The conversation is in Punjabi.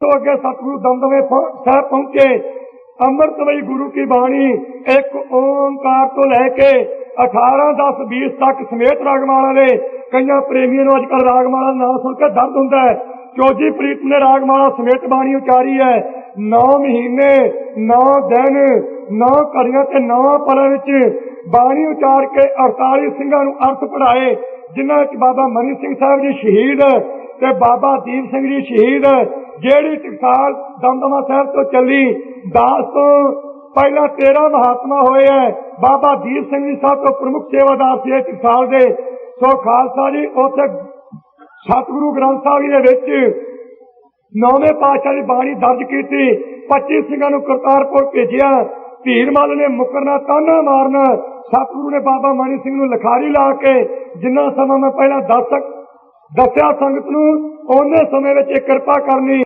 ਤੋਂ ਅੱਗੇ ਸਤਿਗੁਰੂ ਦਮਦਮੇ ਸਾਹਿਬ ਪਹੁੰਚੇ। ਅੰਮ੍ਰਿਤ ਅੰਮ੍ਰਿਤਮਈ ਗੁਰੂ ਕੀ ਬਾਣੀ, ਇੱਕ ਓੰਕਾਰ ਤੋਂ ਲੈ ਕੇ 18 10 20 ਤੱਕ ਸਮੇਤ ਰਾਗਮਾਲਾ ਨੇ। ਕਈਆਂ ਪ੍ਰੇਮੀਆਂ ਨੂੰ ਅੱਜਕੱਲ ਰਾਗਮਾਲਾ ਦਾ ਸੁਣ ਕੇ ਦਰਦ ਹੁੰਦਾ ਹੈ। ਚੌਜੀ ਪ੍ਰੀਤ ਨੇ ਰਾਗਮਾਲਾ ਸਮੇਤ ਬਾਣੀ ਉਚਾਰੀ ਹੈ। 9 ਮਹੀਨੇ 9 ਦਿਨ 9 ਘੜੀਆਂ ਤੇ 9 ਪਲਾਂ ਵਿੱਚ ਬਾਣੀ ਉਚਾਰ ਕੇ 48 ਸਿੰਘਾਂ ਨੂੰ ਅਰਥ ਪੜਾਏ ਜਿਨ੍ਹਾਂ ਵਿੱਚ ਬਾਬਾ ਮਨੀ ਸਿੰਘ ਸਾਹਿਬ ਜੀ ਸ਼ਹੀਦ ਤੇ ਬਾਬਾ ਦੀਪ ਸਿੰਘ ਜੀ ਸ਼ਹੀਦ ਜਿਹੜੀ ਟਕਸਾਲ ਦਮਦਮਾ ਸਾਹਿਬ ਤੋਂ ਚੱਲੀ 10 ਤੋਂ ਪਹਿਲਾਂ 13 ਮਹਾਤਮਾ ਹੋਏ ਹੈ ਬਾਬਾ ਦੀਪ ਸਿੰਘ ਜੀ ਸਾਹਿਬ ਤੋਂ ਪ੍ਰਮੁੱਖ ਸੇਵਾਦਾਰ ਸੀ ਇਹ ਟਕਸਾਲ ਦੇ। ਸੋ ਖਾਲਸਾ ਜੀ, ਉੱਥੇ ਸਤਿਗੁਰੂ ਗ੍ਰੰਥ ਸਾਹਿਬ ਜੀ ਦੇ ਵਿੱਚ ਨੌਵੇਂ ਪਾਤਸ਼ਾਹ ਦੀ ਬਾਣੀ ਦਰਜ ਕੀਤੀ। 25 ਸਿੰਘਾਂ ਨੂੰ ਕਰਤਾਰਪੁਰ ਭੇਜਿਆ। ਧੀਰਮਲ ਨੇ ਮੁਕਰਨਾ, ਤਾਨਾ ਮਾਰਨਾ। ਸਤਿਗੁਰੂ ਨੇ ਬਾਬਾ ਮਨੀ ਸਿੰਘ ਨੂੰ ਲਖਾਰੀ ਲਾ ਕੇ ਜਿੰਨਾ ਸਮਾਂ ਮੈਂ ਪਹਿਲਾਂ ਦੱਸ ਦੱਸਿਆ ਸੰਗਤ ਨੂੰ, ਉਹਨੇ ਸਮੇਂ ਵਿੱਚ ਇਹ ਕਿਰਪਾ ਕਰਨੀ।